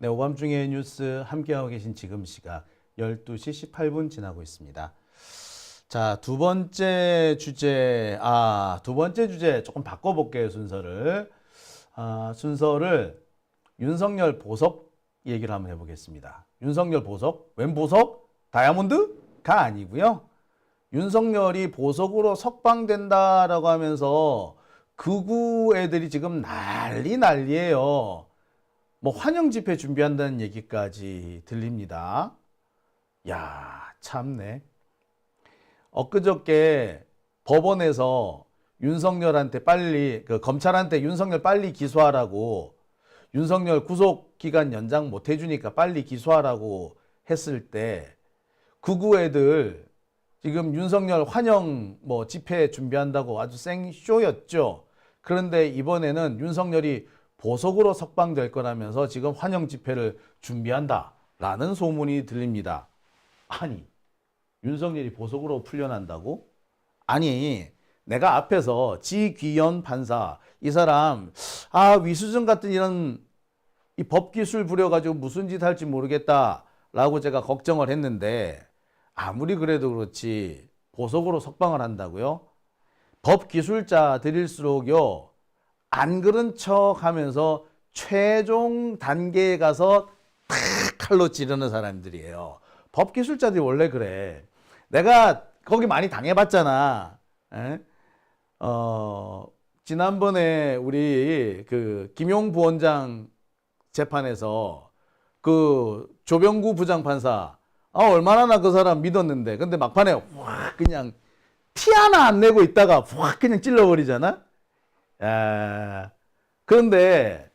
네, 오밤중의 뉴스 함께하고 계신 지금 시각 12시 18분 지나고 있습니다. 자, 두 번째 주제, 아, 두 번째 주제 조금 바꿔 볼게요, 순서를. 아, 순서를 윤석열 보석 얘기를 한번 해 보겠습니다. 윤석열 보석, 웬 보석? 다이아몬드가 아니고요. 윤석열이 보석으로 석방된다라고 하면서 극우 애들이 지금 난리 난리예요. 뭐 환영 집회 준비한다는 얘기까지 들립니다. 야, 참네. 엊그저께 법원에서 윤석열한테 빨리 그 검찰한테 윤석열 빨리 기소하라고 윤석열 구속 기간 연장 못 해주니까 빨리 기소하라고 했을 때 극우 애들 지금 윤석열 환영 뭐 집회 준비한다고 아주 생 쇼였죠. 그런데 이번에는 윤석열이 보석으로 석방될 거라면서 지금 환영 집회를 준비한다라는 소문이 들립니다. 아니, 윤석열이 보석으로 풀려난다고? 아니, 내가 앞에서 지귀현 판사, 이 사람, 아, 위수증 같은 이런 이 법기술 부려가지고 무슨 짓 할지 모르겠다라고 제가 걱정을 했는데, 아무리 그래도 그렇지, 보석으로 석방을 한다고요? 법기술자 들일수록요, 안 그런 척 하면서 최종 단계에 가서 탁 칼로 찌르는 사람들이에요. 법 기술자들이 원래 그래. 내가 거기 많이 당해봤잖아. 에? 어, 지난번에 우리 그 김용 부원장 재판에서 그 조병구 부장판사 아, 얼마나 나 그 사람 믿었는데. 근데 막판에 확 그냥 티 하나 안 내고 있다가 확 그냥 찔러버리잖아? 야, 그런데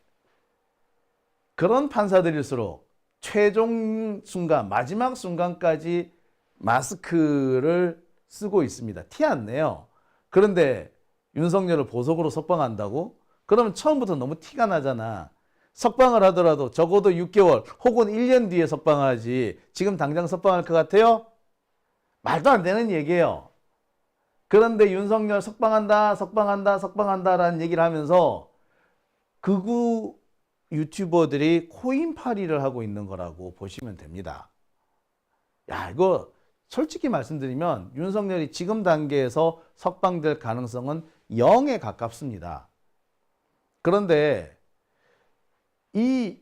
그런 판사들일수록 최종 순간, 마지막 순간까지 마스크를 쓰고 있습니다. 티 안 내요. 그런데 윤석열을 보석으로 석방한다고? 그러면 처음부터 너무 티가 나잖아. 석방을 하더라도 적어도 6개월 혹은 1년 뒤에 석방하지. 지금 당장 석방할 것 같아요? 말도 안 되는 얘기예요. 그런데 윤석열 석방한다, 석방한다, 석방한다라는 얘기를 하면서 극우 유튜버들이 코인팔이를 하고 있는 거라고 보시면 됩니다. 야, 이거 솔직히 말씀드리면 윤석열이 지금 단계에서 석방될 가능성은 0에 가깝습니다. 그런데 이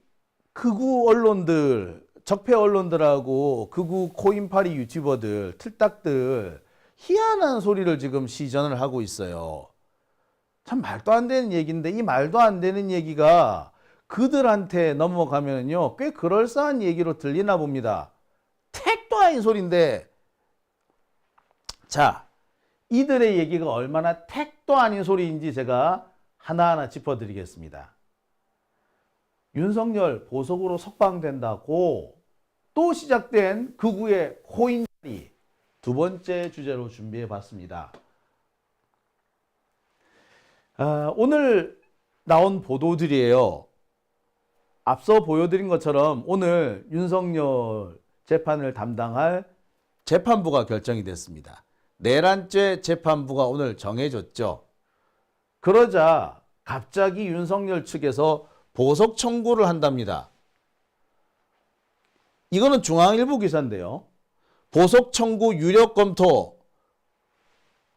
극우 언론들, 적폐 언론들하고 극우 코인팔이 유튜버들, 틀딱들 희한한 소리를 지금 시전을 하고 있어요. 참 말도 안 되는 얘기인데 이 말도 안 되는 얘기가 그들한테 넘어가면요 꽤 그럴싸한 얘기로 들리나 봅니다. 택도 아닌 소리인데 자 이들의 얘기가 얼마나 택도 아닌 소리인지 제가 하나하나 짚어드리겠습니다. 윤석열 보석으로 석방된다고 또 시작된 극우의 코인리 두 번째 주제로 준비해 봤습니다. 아, 오늘 나온 보도들이에요. 앞서 보여드린 것처럼 오늘 윤석열 재판을 담당할 재판부가 결정이 됐습니다. 내란죄 재판부가 오늘 정해졌죠. 그러자 갑자기 윤석열 측에서 보석 청구를 한답니다. 이거는 중앙일보 기사인데요. 보석 청구 유력 검토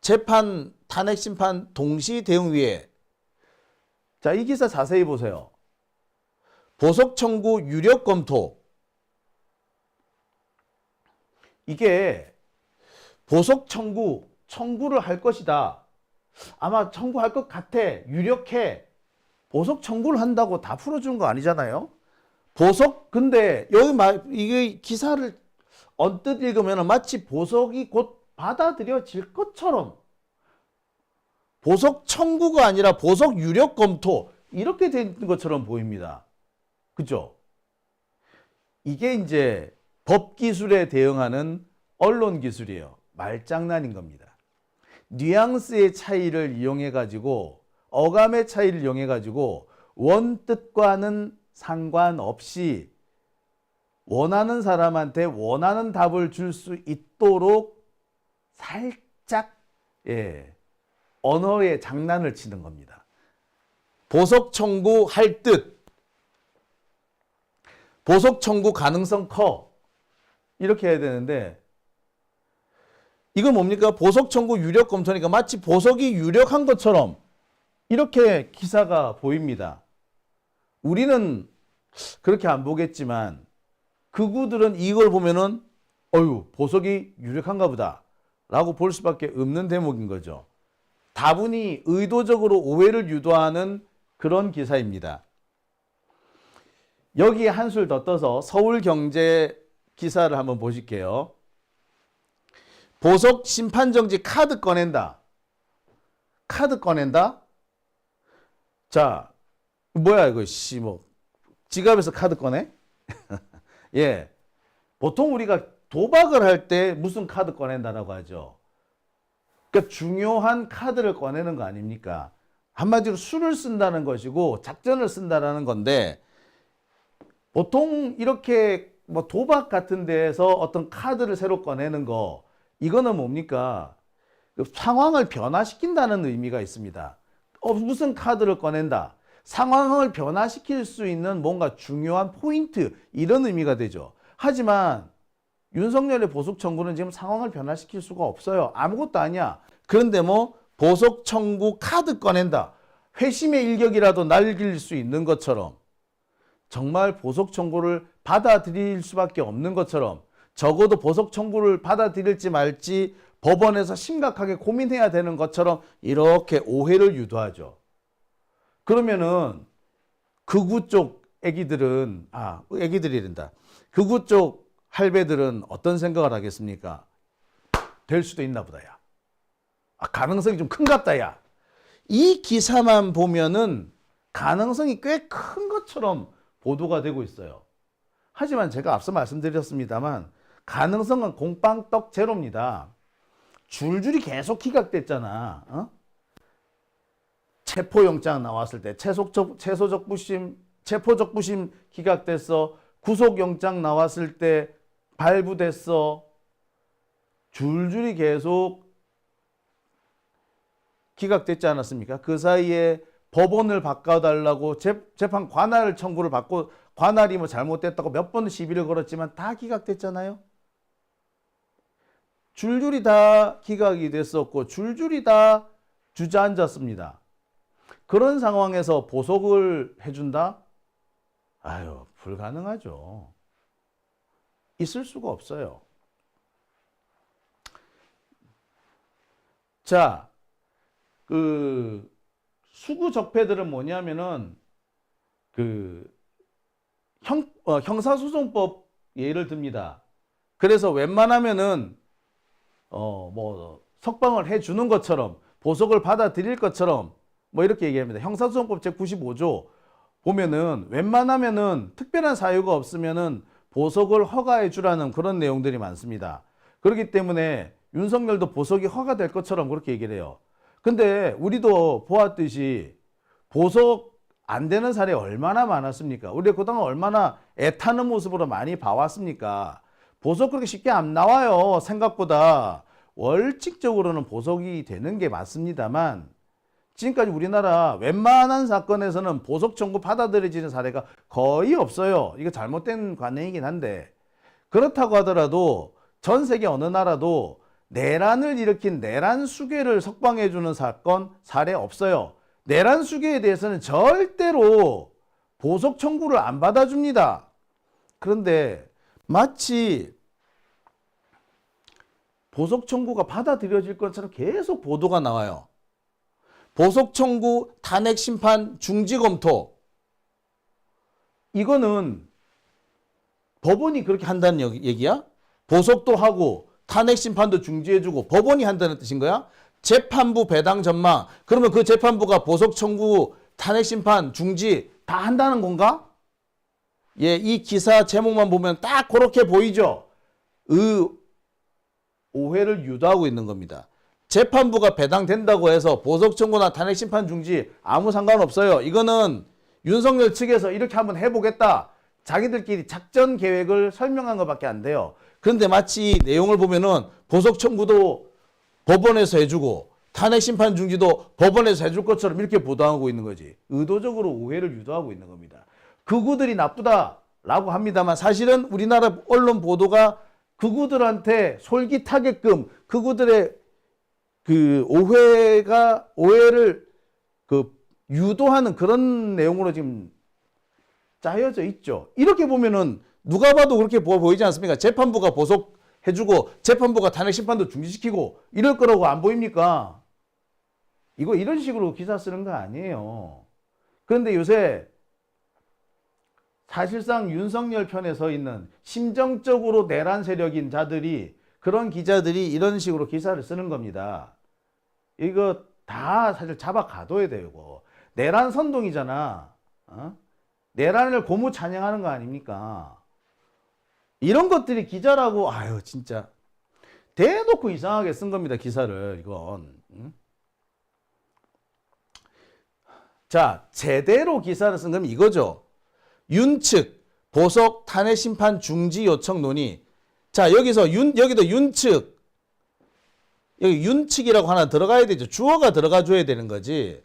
재판 탄핵 심판 동시 대응위에 자, 이 기사 자세히 보세요. 보석 청구 유력 검토 이게 보석 청구 청구를 할 것이다. 아마 청구할 것 같아. 유력해. 보석 청구를 한다고 다 풀어주는 거 아니잖아요. 보석 근데 여기 말 이게 기사를 언뜻 읽으면 마치 보석이 곧 받아들여질 것처럼 보석 청구가 아니라 보석 유력 검토 이렇게 된 것처럼 보입니다. 그죠? 이게 이제 법 기술에 대응하는 언론 기술이에요. 말장난인 겁니다. 뉘앙스의 차이를 이용해 가지고 어감의 차이를 이용해 가지고 원뜻과는 상관없이 원하는 사람한테 원하는 답을 줄 수 있도록 살짝 예, 언어의 장난을 치는 겁니다. 보석 청구 할 듯 보석 청구 가능성 커. 이렇게 해야 되는데 이건 뭡니까? 보석 청구 유력 검토니까 마치 보석이 유력한 것처럼 이렇게 기사가 보입니다. 우리는 그렇게 안 보겠지만 극우들은 이걸 보면은 어유 보석이 유력한가 보다 라고 볼 수밖에 없는 대목인 거죠. 다분히 의도적으로 오해를 유도하는 그런 기사입니다. 여기에 한술 더 떠서 서울경제 기사를 한번 보실게요. 보석 심판정지 카드 꺼낸다. 카드 꺼낸다? 자, 뭐야 이거 씨뭐 지갑에서 카드 꺼내? 예. 보통 우리가 도박을 할 때 무슨 카드 꺼낸다라고 하죠. 그러니까 중요한 카드를 꺼내는 거 아닙니까? 한마디로 수를 쓴다는 것이고 작전을 쓴다라는 건데 보통 이렇게 뭐 도박 같은 데에서 어떤 카드를 새로 꺼내는 거 이거는 뭡니까? 그 상황을 변화시킨다는 의미가 있습니다. 어, 무슨 카드를 꺼낸다. 상황을 변화시킬 수 있는 뭔가 중요한 포인트 이런 의미가 되죠. 하지만 윤석열의 보석 청구는 지금 상황을 변화시킬 수가 없어요. 아무것도 아니야. 그런데 뭐 보석 청구 카드 꺼낸다. 회심의 일격이라도 날릴 수 있는 것처럼 정말 보석 청구를 받아들일 수밖에 없는 것처럼 적어도 보석 청구를 받아들일지 말지 법원에서 심각하게 고민해야 되는 것처럼 이렇게 오해를 유도하죠. 그러면은 극우 쪽 애기들은 아 애기들이 된다. 극우 쪽 할배들은 어떤 생각을 하겠습니까? 될 수도 있나 보다야. 아, 가능성이 좀큰 같다 야. 이 기사만 보면은 가능성이 꽤 큰 것처럼 보도가 되고 있어요. 하지만 제가 앞서 말씀드렸습니다만 가능성은 공빵떡 제로입니다. 줄줄이 계속 기각됐잖아. 어? 체포영장 나왔을 때 체속적, 체소적 부심, 체포적 부심 기각됐어. 구속영장 나왔을 때 발부됐어. 줄줄이 계속 기각됐지 않았습니까? 그 사이에 법원을 바꿔달라고 재, 재판 관할 청구를 받고 관할이 뭐 잘못됐다고 몇 번 시비를 걸었지만 다 기각됐잖아요. 줄줄이 다 기각이 됐었고 줄줄이 다 주저앉았습니다. 그런 상황에서 보석을 해준다? 아유, 불가능하죠. 있을 수가 없어요. 자, 그 수구 적폐들은 뭐냐면은 그 형, 어, 형사소송법 예를 듭니다. 그래서 웬만하면은 어, 뭐 석방을 해 주는 것처럼 보석을 받아들일 것처럼 뭐 이렇게 얘기합니다. 형사소송법 제 95조 보면은 웬만하면은 특별한 사유가 없으면은 보석을 허가해 주라는 그런 내용들이 많습니다. 그렇기 때문에 윤석열도 보석이 허가될 것처럼 그렇게 얘기를 해요. 근데 우리도 보았듯이 보석 안 되는 사례 얼마나 많았습니까? 우리가 그동안 얼마나 애타는 모습으로 많이 봐왔습니까? 보석 그렇게 쉽게 안 나와요. 생각보다. 월칙적으로는 보석이 되는 게 맞습니다만 지금까지 우리나라 웬만한 사건에서는 보석 청구 받아들여지는 사례가 거의 없어요. 이거 잘못된 관행이긴 한데 그렇다고 하더라도 전 세계 어느 나라도 내란을 일으킨 내란 수괴를 석방해 주는 사건 사례 없어요. 내란 수괴에 대해서는 절대로 보석 청구를 안 받아줍니다. 그런데 마치 보석 청구가 받아들여질 것처럼 계속 보도가 나와요. 보석 청구, 탄핵 심판, 중지 검토. 이거는 법원이 그렇게 한다는 얘기야? 보석도 하고 탄핵 심판도 중지해주고 법원이 한다는 뜻인 거야? 재판부 배당 전망. 그러면 그 재판부가 보석 청구, 탄핵 심판, 중지 다 한다는 건가? 예, 이 기사 제목만 보면 딱 그렇게 보이죠? 의 오해를 유도하고 있는 겁니다. 재판부가 배당된다고 해서 보석 청구나 탄핵 심판 중지 아무 상관없어요. 이거는 윤석열 측에서 이렇게 한번 해보겠다. 자기들끼리 작전 계획을 설명한 것밖에 안 돼요. 그런데 마치 내용을 보면은 보석 청구도 법원에서 해주고 탄핵 심판 중지도 법원에서 해줄 것처럼 이렇게 보도하고 있는 거지. 의도적으로 오해를 유도하고 있는 겁니다. 극우들이 나쁘다. 라고 합니다만 사실은 우리나라 언론 보도가 그구들한테 솔깃하게끔 그구들의 그 오해가 오해를 그 유도하는 그런 내용으로 지금 짜여져 있죠. 이렇게 보면은 누가 봐도 그렇게 보- 보이지 않습니까? 재판부가 보석해주고 재판부가 탄핵 심판도 중지시키고 이럴 거라고 안 보입니까? 이거 이런 식으로 기사 쓰는 거 아니에요. 그런데 요새 사실상 윤석열 편에 서 있는 심정적으로 내란 세력인 자들이 그런 기자들이 이런 식으로 기사를 쓰는 겁니다. 이거 다 사실 잡아 가둬야 되고 내란 선동이잖아. 어? 내란을 고무 찬양하는 거 아닙니까? 이런 것들이 기자라고 아유 진짜 대놓고 이상하게 쓴 겁니다 기사를 이건. 응? 자 제대로 기사를 쓴 건 이거죠. 윤 측 보석 탄핵 심판 중지 요청 논의. 자 여기서 윤 여기도 윤측 여기 윤측이라고 하나 들어가야 되죠. 주어가 들어가 줘야 되는 거지.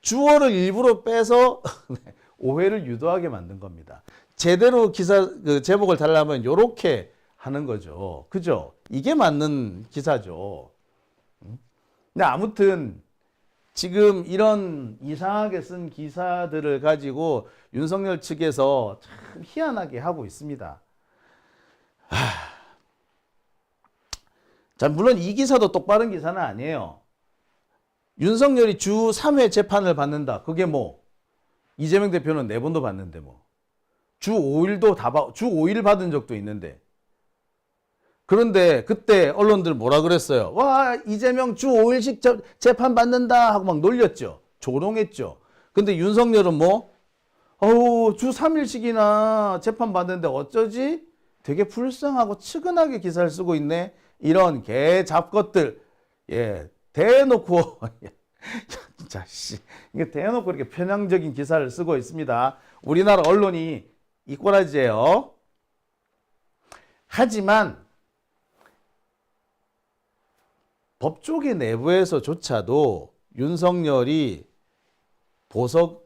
주어를 일부러 빼서 오해를 유도하게 만든 겁니다. 제대로 기사 그 제목을 달라면 요렇게 하는 거죠. 그죠? 이게 맞는 기사죠. 음? 근데 아무튼 지금 이런 이상하게 쓴 기사들을 가지고 윤석열 측에서 참 희한하게 하고 있습니다. 하... 자, 물론 이 기사도 똑바른 기사는 아니에요. 윤석열이 주 3회 재판을 받는다. 그게 뭐 이재명 대표는 네 번도 받는데 뭐. 주 5일도 다 받, 주 5일 받은 적도 있는데. 그런데 그때 언론들 뭐라 그랬어요? 와, 이재명 주 5일씩 저- 재판 받는다 하고 막 놀렸죠. 조롱했죠. 근데 윤석열은 뭐, 어우, 주 3일씩이나 재판 받는데 어쩌지? 되게 불쌍하고 측은하게 기사를 쓰고 있네. 이런 개 잡것들. 예, 대놓고, 진짜, 씨. 이게 대놓고 이렇게 편향적인 기사를 쓰고 있습니다. 우리나라 언론이 이 꼬라지예요. 하지만 법조계 내부에서조차도 윤석열이 보석으로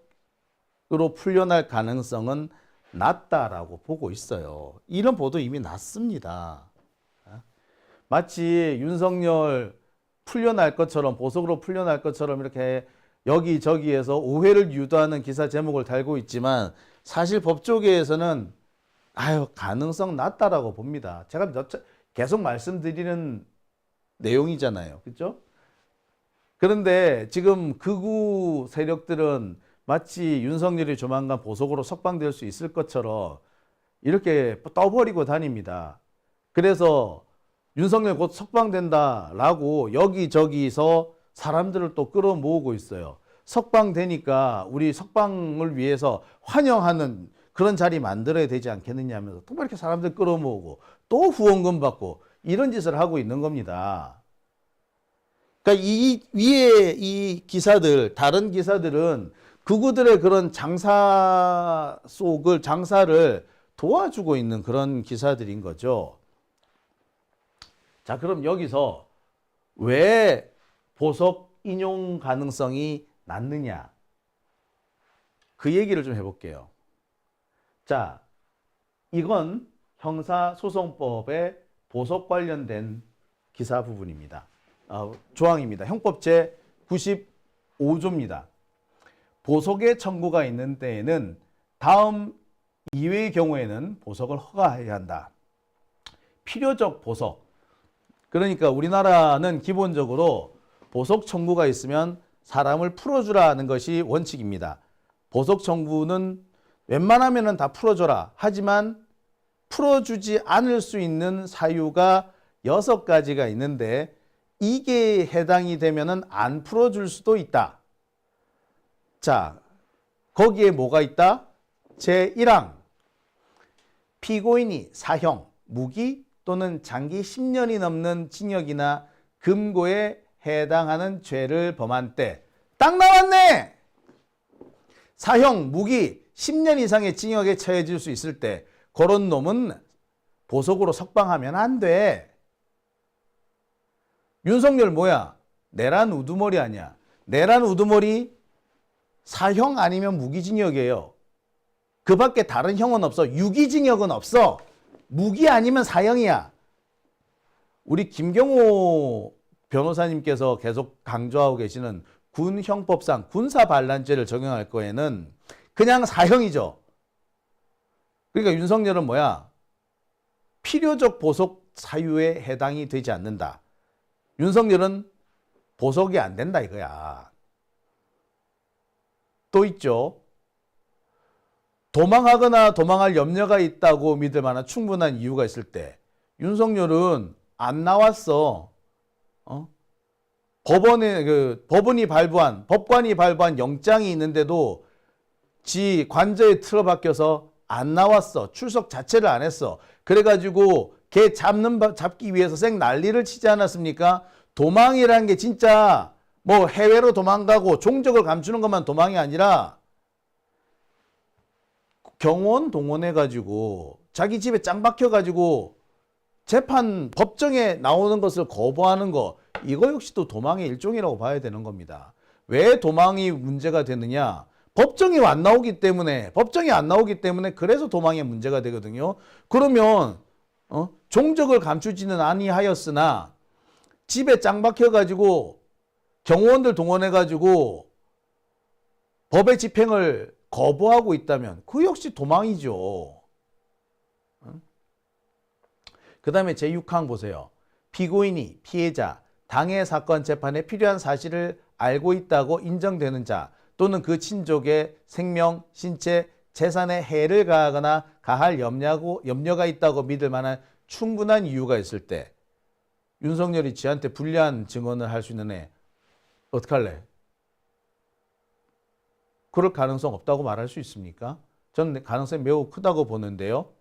풀려날 가능성은 낮다라고 보고 있어요. 이런 보도 이미 났습니다. 마치 윤석열 풀려날 것처럼 보석으로 풀려날 것처럼 이렇게 여기저기에서 오해를 유도하는 기사 제목을 달고 있지만 사실 법조계에서는 아유 가능성 낮다라고 봅니다. 제가 계속 말씀드리는 내용이잖아요. 그렇죠? 그런데 지금 극우 세력들은 마치 윤석열이 조만간 보석으로 석방될 수 있을 것처럼 이렇게 떠버리고 다닙니다. 그래서 윤석열 곧 석방된다라고 여기저기서 사람들을 또 끌어모으고 있어요. 석방되니까 우리 석방을 위해서 환영하는 그런 자리 만들어야 되지 않겠느냐 하면서 또 이렇게 사람들 끌어모으고 또 후원금 받고 이런 짓을 하고 있는 겁니다. 그러니까 이 위에 이 기사들 다른 기사들은 그구들의 그런 장사 속을 장사를 도와주고 있는 그런 기사들인 거죠. 자, 그럼 여기서 왜 보석 인용 가능성이 낮느냐? 그 얘기를 좀 해볼게요. 자, 이건 형사소송법의 보석 관련된 기사 부분입니다. 어, 조항입니다. 형법 제 95조입니다. 보석의 청구가 있는 때에는 다음 이외의 경우에는 보석을 허가해야 한다. 필요적 보석. 그러니까 우리나라는 기본적으로 보석 청구가 있으면 사람을 풀어주라는 것이 원칙입니다. 보석 청구는 웬만하면 다 풀어줘라. 하지만 풀어주지 않을 수 있는 사유가 여섯 가지가 있는데 이게 해당이 되면은 안 풀어줄 수도 있다. 자, 거기에 뭐가 있다? 제1항. 피고인이 사형, 무기 또는 장기 10년이 넘는 징역이나 금고에 해당하는 죄를 범한 때. 딱 나왔네! 사형, 무기 10년 이상의 징역에 처해질 수 있을 때 그런 놈은 보석으로 석방하면 안 돼. 윤석열 뭐야? 내란 우두머리 아니야. 내란 우두머리 사형 아니면 무기징역이에요. 그 밖에 다른 형은 없어. 유기징역은 없어. 무기 아니면 사형이야. 우리 김경호 변호사님께서 계속 강조하고 계시는 군 형법상 군사 반란죄를 적용할 거에는 그냥 사형이죠. 그러니까 윤석열은 뭐야? 필요적 보석 사유에 해당이 되지 않는다. 윤석열은 보석이 안 된다 이거야. 또 있죠. 도망하거나 도망할 염려가 있다고 믿을 만한 충분한 이유가 있을 때 윤석열은 안 나왔어. 어? 법원에 그 법원이 발부한 법관이 발부한 영장이 있는데도 지 관저에 틀어박혀서 안 나왔어. 출석 자체를 안 했어. 그래가지고 걔 잡는 바- 잡기 위해서 생 난리를 치지 않았습니까? 도망이라는 게 진짜 뭐 해외로 도망가고 종적을 감추는 것만 도망이 아니라 경호원 동원해가지고 자기 집에 짱 박혀가지고 재판 법정에 나오는 것을 거부하는 거 이거 역시도 도망의 일종이라고 봐야 되는 겁니다. 왜 도망이 문제가 되느냐? 법정이 안 나오기 때문에 법정이 안 나오기 때문에 그래서 도망의 문제가 되거든요. 그러면 어? 종적을 감추지는 아니하였으나 집에 짱 박혀가지고 경호원들 동원해가지고 법의 집행을 거부하고 있다면 그 역시 도망이죠. 그 다음에 제6항 보세요. 피고인이 피해자, 당해 사건 재판에 필요한 사실을 알고 있다고 인정되는 자 또는 그 친족의 생명, 신체, 재산에 해를 가하거나 가할 염려고, 염려가 있다고 믿을 만한 충분한 이유가 있을 때 윤석열이 지한테 불리한 증언을 할 수 있는 애 어떡할래? 그럴 가능성 없다고 말할 수 있습니까? 저는 가능성이 매우 크다고 보는데요.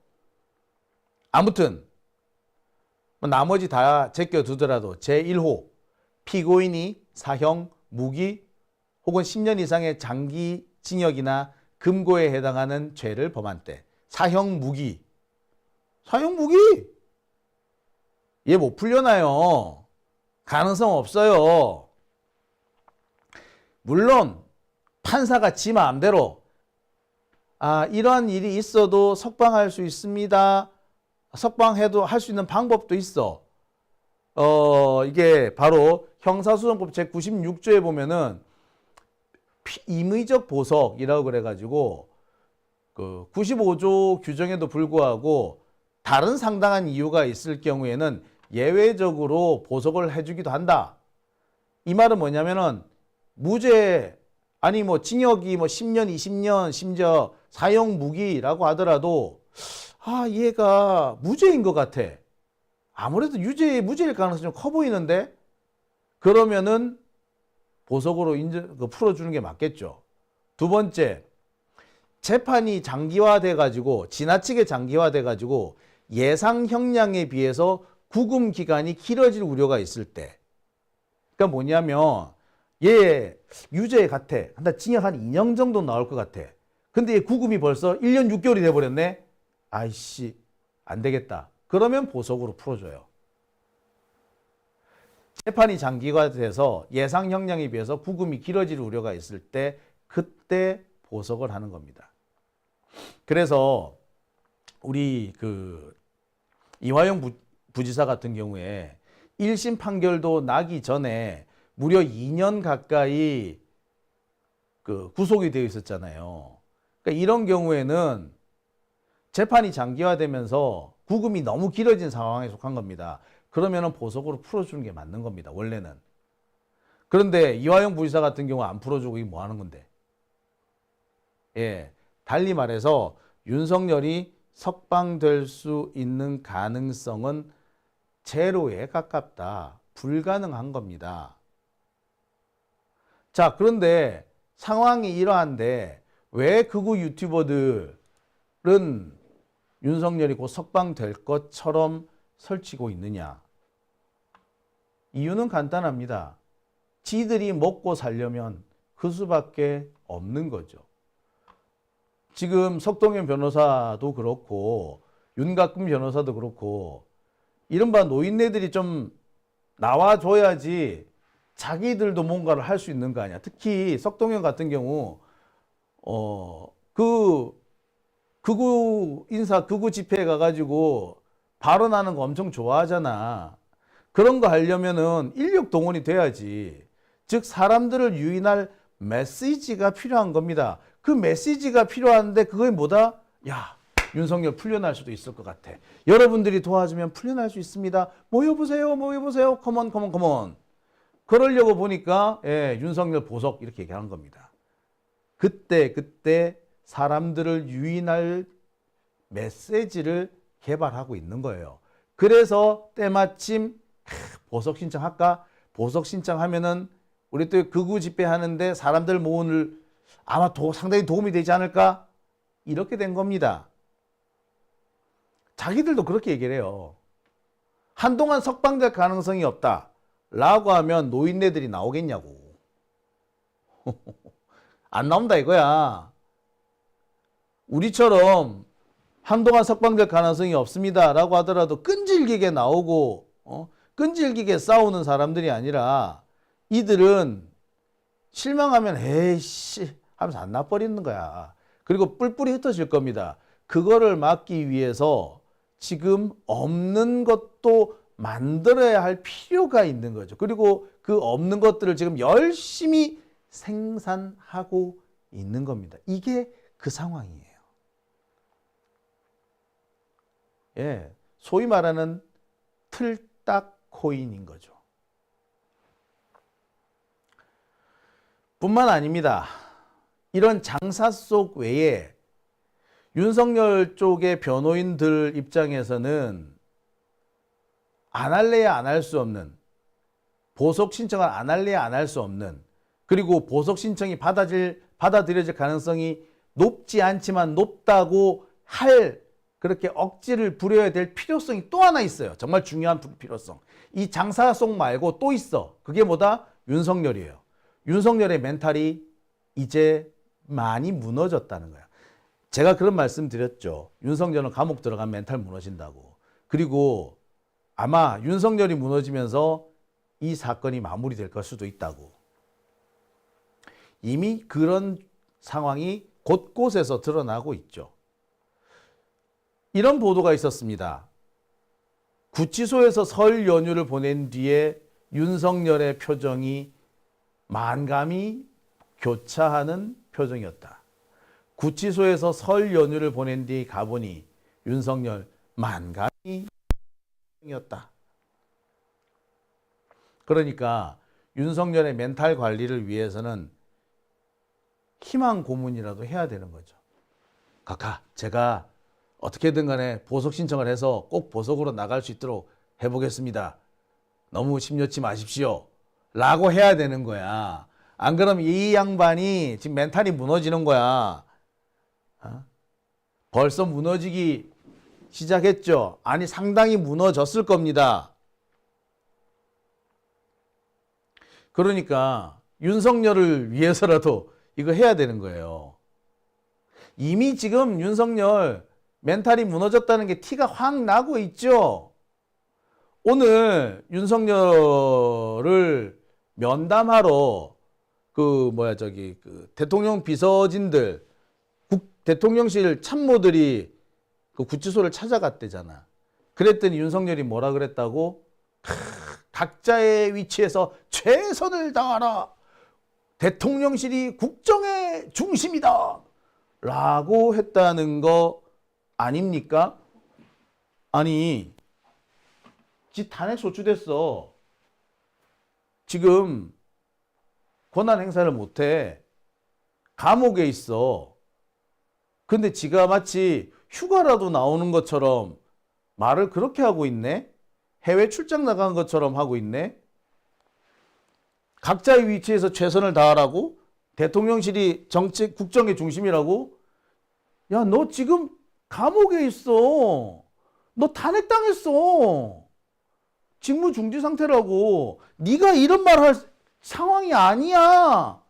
아무튼 뭐 나머지 다 제껴두더라도 제1호 피고인이 사형, 무기 혹은 10년 이상의 장기 징역이나 금고에 해당하는 죄를 범한 때 사형 무기 사형 무기 얘 못 풀려나요 가능성 없어요 물론 판사가 지 마음대로 아 이러한 일이 있어도 석방할 수 있습니다 석방해도 할 수 있는 방법도 있어. 어, 이게 바로 형사소송법 제 96조에 보면은 피- 임의적 보석이라고 그래가지고 그 95조 규정에도 불구하고 다른 상당한 이유가 있을 경우에는 예외적으로 보석을 해주기도 한다. 이 말은 뭐냐면은 무죄 아니 뭐 징역이 뭐 10년, 20년, 심지어 사형 무기라고 하더라도 아, 얘가 무죄인 것 같아. 아무래도 유죄, 무죄일 가능성이 좀 커 보이는데? 그러면은 보석으로 인정, 그 풀어주는 게 맞겠죠. 두 번째, 재판이 장기화돼 가지고, 지나치게 장기화돼 가지고, 예상 형량에 비해서 구금 기간이 길어질 우려가 있을 때. 그러니까 뭐냐면, 얘 유죄 같아. 한다 징역 한 2년 정도 나올 것 같아. 근데 얘 구금이 벌써 1년 6개월이 돼버렸네? 아이씨, 안 되겠다. 그러면 보석으로 풀어줘요. 재판이 장기화돼서 예상 형량에 비해서 구금이 길어질 우려가 있을 때 그때 보석을 하는 겁니다. 그래서 우리 그 이화영 부, 부지사 같은 경우에 1심 판결도 나기 전에 무려 2년 가까이 그 구속이 되어 있었잖아요. 그러니까 이런 경우에는 재판이 장기화되면서 구금이 너무 길어진 상황에 속한 겁니다. 그러면은 보석으로 풀어주는 게 맞는 겁니다. 원래는. 그런데 이화영 부지사 같은 경우 안 풀어주고 이게 뭐 하는 건데? 예. 달리 말해서 윤석열이 석방될 수 있는 가능성은 제로에 가깝다. 불가능한 겁니다. 자, 그런데 상황이 이러한데 왜 극우 유튜버들은 윤석열이 곧 석방될 것처럼 설치고 있느냐? 이유는 간단합니다. 지들이 먹고 살려면 그 수밖에 없는 거죠. 지금 석동현 변호사도 그렇고 윤가끔 변호사도 그렇고 이른바 노인네들이 좀 나와줘야지 자기들도 뭔가를 할 수 있는 거 아니야. 특히 석동현 같은 경우 어그 극우 인사 극우 집회에 가가지고 발언하는 거 엄청 좋아하잖아. 그런 거 하려면은 인력 동원이 돼야지. 즉 사람들을 유인할 메시지가 필요한 겁니다. 그 메시지가 필요한데 그게 뭐다? 야 윤석열 풀려날 수도 있을 것 같아. 여러분들이 도와주면 풀려날 수 있습니다. 모여보세요, 모여보세요. 컴온, 컴온, 컴온. 그러려고 보니까 예, 윤석열 보석 이렇게 얘기하는 겁니다. 그때 그때 사람들을 유인할 메시지를 개발하고 있는 거예요. 그래서 때마침 크, 보석 신청할까? 보석 신청하면은 우리 또 극우 집회 하는데 사람들 모으는 아마 도, 상당히 도움이 되지 않을까? 이렇게 된 겁니다. 자기들도 그렇게 얘기를 해요. 한동안 석방될 가능성이 없다. 라고 하면 노인네들이 나오겠냐고. 안 나온다 이거야. 우리처럼 한동안 석방될 가능성이 없습니다. 라고 하더라도 끈질기게 나오고, 어? 끈질기게 싸우는 사람들이 아니라 이들은 실망하면 에이씨 하면서 안 나버리는 거야. 그리고 뿔뿔이 흩어질 겁니다. 그거를 막기 위해서 지금 없는 것도 만들어야 할 필요가 있는 거죠. 그리고 그 없는 것들을 지금 열심히 생산하고 있는 겁니다. 이게 그 상황이에요. 예. 소위 말하는 틀딱 코인인 거죠. 뿐만 아닙니다. 이런 장사 속 외에 윤석열 쪽의 변호인들 입장에서는 안 할래야 안 할 수 없는 보석 신청을 안 할래야 안 할 수 없는 그리고 보석 신청이 받아질 받아들여질 가능성이 높지 않지만 높다고 할 그렇게 억지를 부려야 될 필요성이 또 하나 있어요. 정말 중요한 필요성. 이 장사 속 말고 또 있어. 그게 뭐다? 윤석열이에요. 윤석열의 멘탈이 이제 많이 무너졌다는 거야. 제가 그런 말씀 드렸죠. 윤석열은 감옥 들어간 멘탈 무너진다고. 그리고 아마 윤석열이 무너지면서 이 사건이 마무리될 걸 수도 있다고. 이미 그런 상황이 곳곳에서 드러나고 있죠. 이런 보도가 있었습니다. 구치소에서 설 연휴를 보낸 뒤에 윤석열의 표정이 만감이 교차하는 표정이었다. 구치소에서 설 연휴를 보낸 뒤 가보니 윤석열 만감이 이었다. 그러니까 윤석열의 멘탈 관리를 위해서는 희망 고문이라도 해야 되는 거죠. 각하, 제가 어떻게든 간에 보석 신청을 해서 꼭 보석으로 나갈 수 있도록 해보겠습니다. 너무 심려치 마십시오. 라고 해야 되는 거야. 안 그러면 이 양반이 지금 멘탈이 무너지는 거야. 어? 벌써 무너지기 시작했죠. 아니, 상당히 무너졌을 겁니다. 그러니까 윤석열을 위해서라도 이거 해야 되는 거예요. 이미 지금 윤석열 멘탈이 무너졌다는 게 티가 확 나고 있죠. 오늘 윤석열을 면담하러 그 뭐야 저기 그 대통령 비서진들 국 대통령실 참모들이 그 구치소를 찾아갔대잖아. 그랬더니 윤석열이 뭐라 그랬다고? 크, 각자의 위치에서 최선을 다하라. 대통령실이 국정의 중심이다. 라고 했다는 거 아닙니까? 아니, 지 탄핵 소추됐어. 지금 권한 행사를 못해. 감옥에 있어. 근데 지가 마치 휴가라도 나오는 것처럼 말을 그렇게 하고 있네? 해외 출장 나간 것처럼 하고 있네? 각자의 위치에서 최선을 다하라고? 대통령실이 정책, 국정의 중심이라고? 야, 너 지금 감옥에 있어. 너 탄핵당했어. 직무 중지 상태라고. 네가 이런 말 할 상황이 아니야.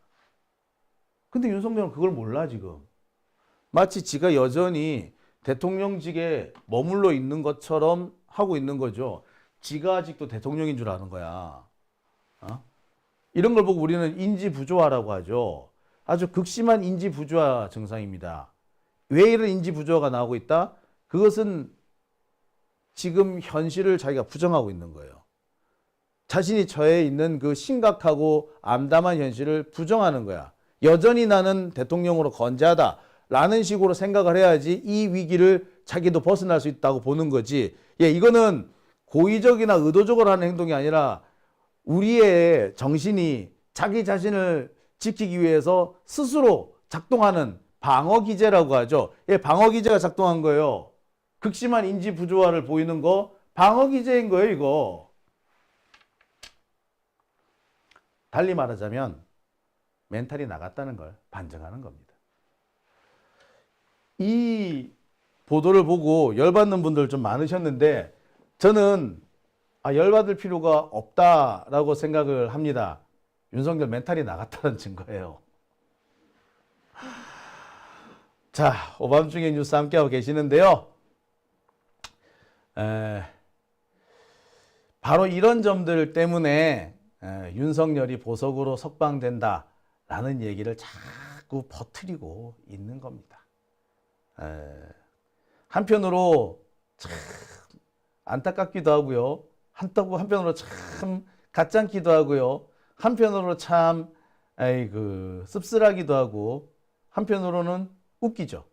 근데 윤석열은 그걸 몰라 지금. 마치 지가 여전히 대통령직에 머물러 있는 것처럼 하고 있는 거죠. 지가 아직도 대통령인 줄 아는 거야. 어? 이런 걸 보고 우리는 인지 부조화라고 하죠. 아주 극심한 인지 부조화 증상입니다. 왜 이런 인지 부조화가 나오고 있다? 그것은 지금 현실을 자기가 부정하고 있는 거예요. 자신이 처해 있는 그 심각하고 암담한 현실을 부정하는 거야. 여전히 나는 대통령으로 건재하다. 라는 식으로 생각을 해야지 이 위기를 자기도 벗어날 수 있다고 보는 거지. 예, 이거는 고의적이나 의도적으로 하는 행동이 아니라 우리의 정신이 자기 자신을 지키기 위해서 스스로 작동하는 방어 기제라고 하죠. 예, 방어 기제가 작동한 거예요. 극심한 인지 부조화를 보이는 거 방어 기제인 거예요, 이거. 달리 말하자면 멘탈이 나갔다는 걸 반증하는 겁니다. 이 보도를 보고 열받는 분들 좀 많으셨는데 저는 아, 열받을 필요가 없다라고 생각을 합니다. 윤석열 멘탈이 나갔다는 증거예요. 자, 오밤중에 뉴스 함께하고 계시는데요. 에, 바로 이런 점들 때문에 에, 윤석열이 보석으로 석방된다라는 얘기를 자꾸 버티고 있는 겁니다. 에, 한편으로 참 안타깝기도 하고요. 한또 한편으로 참 가짠기도 하고요. 한편으로 참 아이고 씁쓸하기도 하고 한편으로는 웃기죠.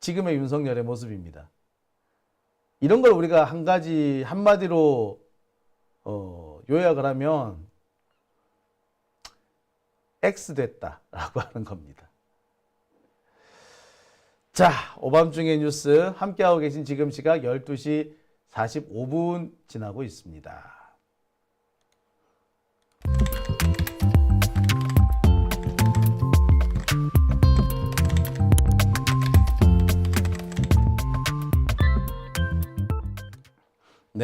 지금의 윤석열의 모습입니다. 이런 걸 우리가 한 가지 한마디로 어, 요약을 하면 X 됐다라고 하는 겁니다. 자, 오밤중의 뉴스 함께하고 계신 지금 시각 12시 45분 지나고 있습니다.